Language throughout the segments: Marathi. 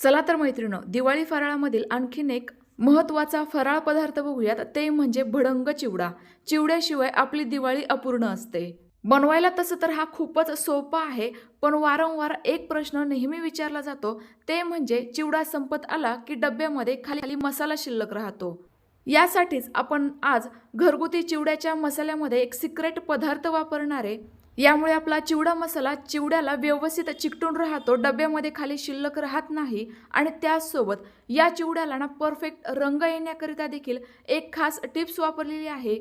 चला तर मैत्रिणं दिवाळी फराळामधील आणखीन एक महत्त्वाचा फराळ पदार्थ बघूयात. ते म्हणजे भडंग चिवडा. चिवड्याशिवाय आपली दिवाळी अपूर्ण असते. बनवायला तसं तर हा खूपच सोपा आहे पण वारंवार एक प्रश्न नेहमी विचारला जातो. ते म्हणजे चिवडा संपत आला की डब्यामध्ये खाली खाली मसाला शिल्लक राहतो. यासाठीच आपण आज घरगुती चिवड्याच्या मसाल्यामध्ये एक सिक्रेट पदार्थ वापरणारे यामुळे आपला चिवडा मसाला चिवड्याला व्यवस्थित चिकटून राहतो डब्यामध्ये खाली शिल्लक राहत नाही आणि त्याचसोबत या चिवड्याला ना परफेक्ट रंग येण्याकरिता देखील एक खास टिप्स वापरलेली आहे.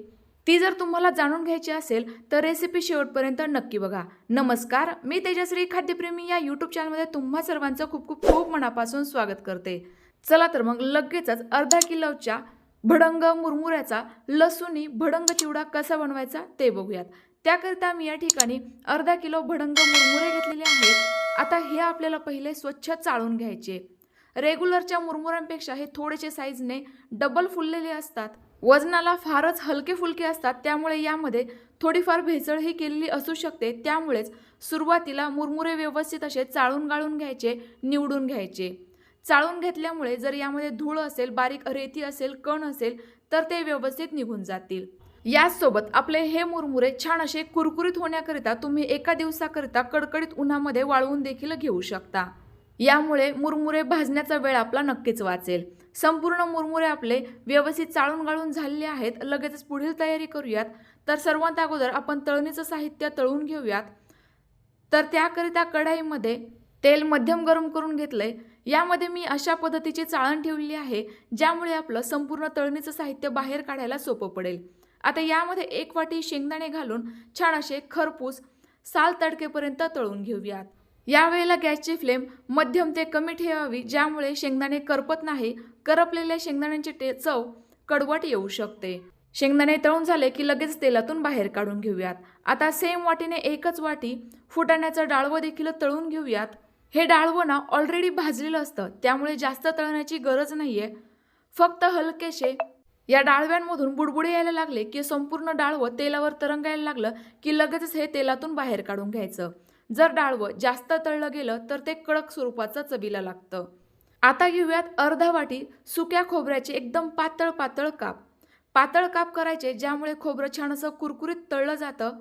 ती जर तुम्हाला जाणून घ्यायची असेल तर रेसिपी शेवटपर्यंत नक्की बघा. नमस्कार मी तेजश्री खाद्यप्रेमी या यूट्यूब चॅनलमध्ये तुम्हा सर्वांचं खूप खूप खूप मनापासून स्वागत करते. चला तर मग लगेचच अर्धा किलोच्या भडंग मुरमुऱ्याचा लसूणी भडंग चिवडा कसा बनवायचा ते बघूयात. त्याकरिता मी या ठिकाणी अर्धा किलो भडंग मुरमुरे घेतलेले आहेत. आता हे आपल्याला पहिले स्वच्छ चाळून घ्यायचे. रेग्युलरच्या मुरमुऱ्यांपेक्षा हे थोडेसे साईजने डबल फुललेले असतात. वजनाला फारच हलके फुलके असतात त्यामुळे यामध्ये थोडीफार भेसळही केलेली असू शकते. त्यामुळेच सुरुवातीला मुरमुरे व्यवस्थित असे चाळून गाळून घ्यायचे निवडून घ्यायचे. चाळून घेतल्यामुळे जर यामध्ये धूळ असेल बारीक रेती असेल कण असेल तर ते व्यवस्थित निघून जातील. याचसोबत आपले हे मुरमुरे छान असे कुरकुरीत होण्याकरिता तुम्ही एका दिवसाकरिता कडकडीत उन्हामध्ये वाळवून देखील घेऊ शकता. यामुळे मुरमुरे भाजण्याचा वेळ आपला नक्कीच वाचेल. संपूर्ण मुरमुरे आपले व्यवस्थित चाळून गाळून झालेले आहेत. लगेचच पुढील तयारी करूयात. तर सर्वात अगोदर आपण तळणीचं साहित्य तळून घेऊयात. तर त्याकरिता कढाईमध्ये तेल मध्यम गरम करून घेतलंय. यामध्ये मी अशा पद्धतीची चाळण ठेवली आहे ज्यामुळे आपलं संपूर्ण तळणीचं साहित्य बाहेर काढायला सोपं पडेल. आता यामध्ये एक वाटी शेंगदाणे घालून छान असे खरपूस साल तडकेपर्यंत तळून घेऊयात. यावेळेला गॅसची फ्लेम मध्यम ते कमी ठेवावी ज्यामुळे शेंगदाणे करपत नाही करपलेल्या शेंगदाण्यांची टे चव कडवट येऊ शकते. शेंगदाणे तळून झाले की लगेच तेलातून बाहेर काढून घेऊयात. आता सेम वाटीने एकच वाटी फुटाण्याचं डाळवं देखील तळून घेऊयात. हे डाळवं ना ऑलरेडी भाजलेलं असतं त्यामुळे जास्त तळण्याची गरज नाही आहे फक्त हलकेसे या डाळव्यांमधून बुडबुडे यायला लागले की संपूर्ण डाळवं तेलावर तरंगायला लागलं की लगेचच हे तेलातून बाहेर काढून घ्यायचं. जर डाळवं जास्त तळलं गेलं तर ते कडक स्वरूपाचं चवीला लागतं. आता घेऊयात अर्धा वाटी सुक्या खोबऱ्याचे एकदम पातळ पातळ काप. पातळ काप करायचे ज्यामुळे खोबरं छान असं कुरकुरीत तळलं जातं.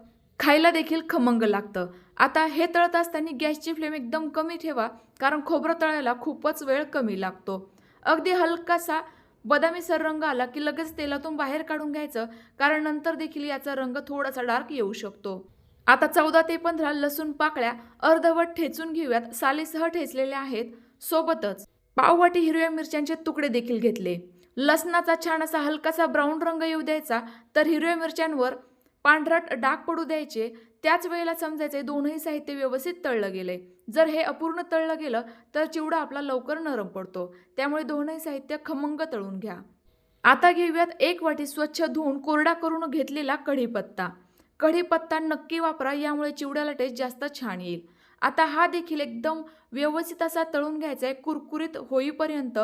खायला देखील खमंग लागतं. आता हे तळत असताना गॅसची फ्लेम एकदम कमी ठेवा कारण खोबरं तळायला खूपच वेळ कमी लागतो. अगदी हलकासा बदामी सर रंग आला की लगेच तेलातून बाहेर काढून घ्यायचं कारण नंतर देखील याचा रंग थोडासा डार्क येऊ शकतो. आता चौदा ते पंधरा लसूण पाकळ्या अर्धवट ठेचून घेऊयात. सालीसह ठेचलेल्या आहेत. सोबतच पाववाटी हिरव्या मिरच्यांचे तुकडे देखील घेतले. लसणाचा छान असा हलकासा ब्राऊन रंग येऊ द्यायचा तर हिरव्या मिरच्यांवर पांढरट डाग पडू द्यायचे त्याच वेळेला समजायचे दोनही साहित्य व्यवस्थित तळलं गेले. जर हे अपूर्ण तळलं गेलं तर चिवडा आपला लवकर नरम पडतो. त्यामुळे दोनही साहित्य खमंग तळून घ्या. आता घेऊयात एक वाटी स्वच्छ धुवून कोरडा करून घेतलेला कढीपत्ता. कढीपत्ता नक्की वापरा यामुळे चिवड्याला टेस्ट जास्त छान येईल. आता हा देखील एकदम व्यवस्थित असा तळून घ्यायचा आहे कुरकुरीत होईपर्यंत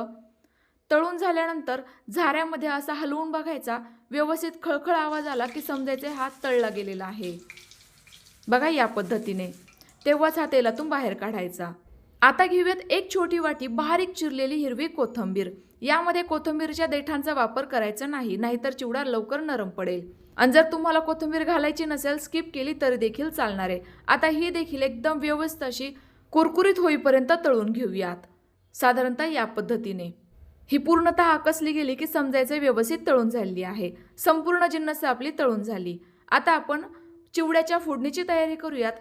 तळून झाल्यानंतर झाऱ्यामध्ये असा हलवून बघायचा व्यवस्थित खळखळ आवाज आला की समजायचे हा तळला गेलेला आहे. बघा या पद्धतीने. तेव्हाच हा तेलातून बाहेर काढायचा. आता घेऊयात एक छोटी वाटी बारीक चिरलेली हिरवी कोथंबीर. यामध्ये कोथिंबीरच्या देठांचा वापर करायचा नाही नाहीतर चिवडा लवकर नरम पडेल. आणि जर तुम्हाला कोथिंबीर घालायची नसेल स्किप केली तरी देखील चालणार आहे. आता ही देखील एकदम व्यवस्थित अशी कुरकुरीत होईपर्यंत तळून घेऊयात. साधारणतः या पद्धतीने. ही पूर्णतः आकसली गेली की समजायचं व्यवस्थित तळून झालेली आहे. संपूर्ण जिन्नस आपली तळून झाली. आता आपण चिवड्याच्या फोडणीची तयारी करूयात.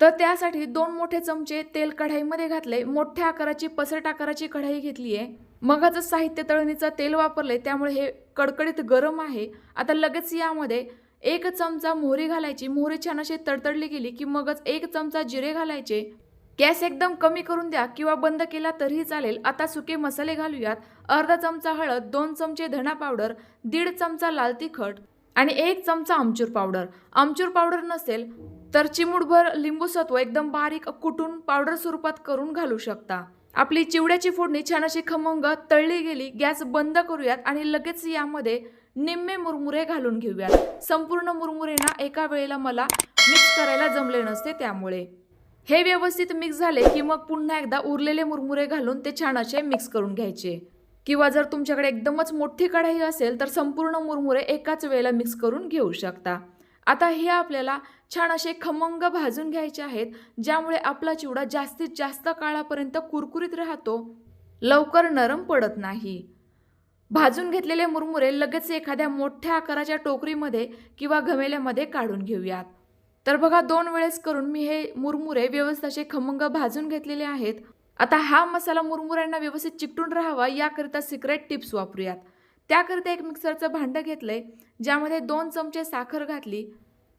तर त्यासाठी दोन मोठे चमचे तेल कढाईमध्ये घातले. मोठ्या आकाराची पसरट आकाराची कढाई घेतली आहे. मगाचं साहित्य तळणीचं तेल वापरले त्यामुळे हे कडकडीत गरम आहे. आता लगेच यामध्ये एक चमचा मोहरी घालायची. मोहरी छान अशी तडतडली गेली की मगच एक चमचा जिरे घालायचे. गॅस एकदम कमी करून द्या किंवा बंद केला तरीही चालेल. आता सुके मसाले घालूयात. अर्धा चमचा हळद दोन चमचे धणा पावडर दीड चमचा लाल तिखट आणि एक चमचा आमचूर पावडर. आमचूर पावडर नसेल तर चिमूटभर लिंबूसत्व एकदम बारीक कुटून पावडर स्वरूपात करून घालू शकता. आपली चिवड्याची फोडणी छान अशी खमंग तळली गेली गॅस बंद करूयात आणि लगेच यामध्ये निम्मे मुरमुरे घालून घेऊयात. संपूर्ण मुरमुरे ना एका वेळेला मला मिक्स करायला जमले नसते त्यामुळे. हे व्यवस्थित मिक्स झाले की मग पुन्हा एकदा उरलेले मुरमुरे घालून ते छान असे मिक्स करून घ्यायचे. किंवा जर तुमच्याकडे एकदमच मोठी कढाई असेल तर संपूर्ण मुरमुरे एकाच वेळेला मिक्स करून घेऊ शकता. आता हे आपल्याला छान असे खमंग भाजून घ्यायचे आहेत ज्यामुळे आपला चिवडा जास्तीत जास्त काळापर्यंत कुरकुरीत राहतो. लवकर नरम पडत नाही. भाजून घेतलेले मुरमुरे लगेच एखाद्या मोठ्या आकाराच्या टोकरीमध्ये किंवा घमेल्यामध्ये काढून घेऊयात. तर बघा दोन वेळेस करून मी हे मुरमुरे व्यवस्थित असे खमंग भाजून घेतलेले आहेत. आता हा मसाला मुरमुऱ्यांना व्यवस्थित चिकटून राहावा याकरिता सिक्रेट टिप्स वापरूयात. त्याकरिता एक मिक्सरचं भांडं घेतलंय ज्यामध्ये दोन चमचे साखर घातली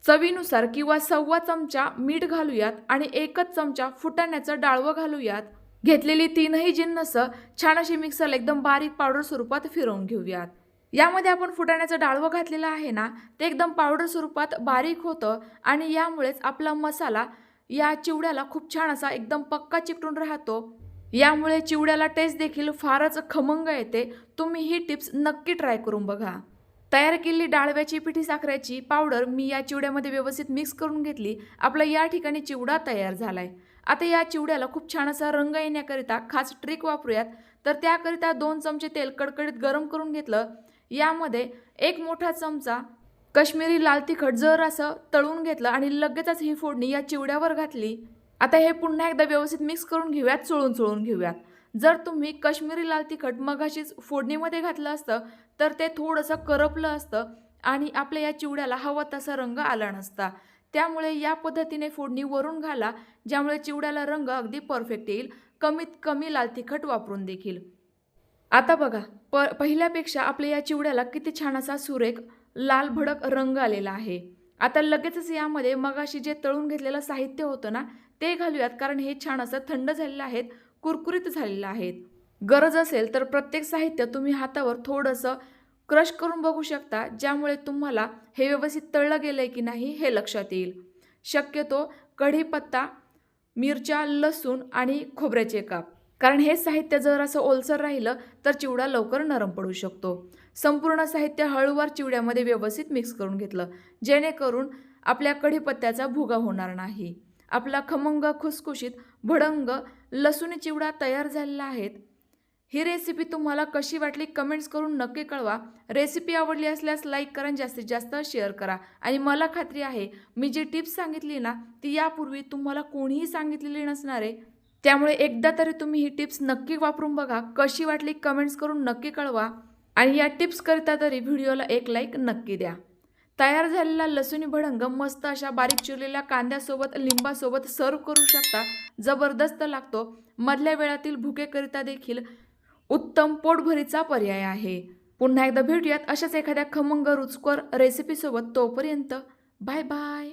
चवीनुसार किंवा सव्वा चमचा मीठ घालूयात आणि एकच चमचा फुटाण्याचं डाळवं घालूयात. घेतलेली तीनही जिन्नस छान अशी मिक्सरला एकदम बारीक पावडर स्वरूपात फिरवून घेऊयात. यामध्ये आपण फुटाण्याचं डाळवं घातलेलं आहे ना ते एकदम पावडर स्वरूपात बारीक होतं आणि यामुळेच आपला मसाला या चिवड्याला खूप छान असा एकदम पक्का चिकटून राहतो. यामुळे चिवड्याला टेस्ट देखील फारच खमंग येते. तुम्ही ही टिप्स नक्की ट्राय करून बघा. तयार केलेली डाळव्याची पिठी साखरेची पावडर मी या चिवड्यामध्ये व्यवस्थित मिक्स करून घेतली. आपला या ठिकाणी चिवडा तयार झालाय. आता या चिवड्याला खूप छान असा रंग येण्याकरिता खास ट्रिक वापरूयात. तर त्याकरिता दोन चमचे तेल कडकडीत गरम करून घेतलं. यामध्ये एक मोठा चमचा कश्मीरी लाल तिखट जर असं तळून घेतलं आणि लगेचच ही फोडणी या चिवड्यावर घातली आता हे पुन्हा एकदा व्यवस्थित मिक्स करून घेऊयात चोळून चोळून घेऊयात. जर तुम्ही कश्मीरी लाल तिखट मगाशीच फोडणीमध्ये घातलं असतं तर ते थोडंसं करपलं असतं आणि आपल्या या चिवड्याला हवा तसा रंग आला नसता. त्यामुळे या पद्धतीने फोडणी वरून घाला ज्यामुळे चिवड्याला रंग अगदी परफेक्ट येईल. कमीत कमी लाल तिखट वापरून देखील. आता बघा प पहिल्यापेक्षा आपल्या या चिवड्याला किती छान असा सुरेख लाल भडक रंग आलेला आहे. आता लगेचच यामध्ये मगाशी जे तळून घेतलेलं साहित्य होतं ना ते घालूयात कारण हे छान असं थंड झालेलं आहेत कुरकुरीत झालेलं आहेत. गरज असेल तर प्रत्येक साहित्य तुम्ही हातावर थोडंसं क्रश करून बघू शकता ज्यामुळे तुम्हाला हे व्यवस्थित तळलं गेलं आहे की नाही हे लक्षात येईल. शक्यतो कढीपत्ता मिरच्या लसूण आणि खोबऱ्याचे काप. कारण हे साहित्य जर असं ओलसर राहिलं तर चिवडा लवकर नरम पडू शकतो. संपूर्ण साहित्य हळूवार चिवड्यामध्ये व्यवस्थित मिक्स करून घेतलं जेणेकरून आपल्या कढीपत्त्याचा भुगा होणार नाही. आपला खमंग खुसखुशीत भडंग लसूणी चिवडा तयार झालेला आहे ही रेसिपी तुम्हाला कशी वाटली कमेंट्स करून नक्की कळवा. रेसिपी आवडली असल्यास लाईक करा जास्तीत जास्त शेअर करा. आणि मला खात्री आहे मी जी टिप्स सांगितली ना ती यापूर्वी तुम्हाला कोणीही सांगितलेली नसणारे त्यामुळे एकदा तरी तुम्ही ही टिप्स नक्की वापरून बघा. कशी वाटली कमेंट्स करून नक्की कळवा. आणि या टिप्सकरिता तरी व्हिडिओला एक लाईक नक्की द्या. तयार झालेला लसूणी भडंग मस्त अशा बारीक चिरलेल्या कांद्यासोबत लिंबासोबत सर्व करू शकता. जबरदस्त लागतो. मधल्या वेळातील भुकेकरिता देखील उत्तम पोटभरीचा पर्याय आहे. पुन्हा एकदा भेटूयात अशाच एखाद्या खमंग रुचकर रेसिपीसोबत तोपर्यंत बाय बाय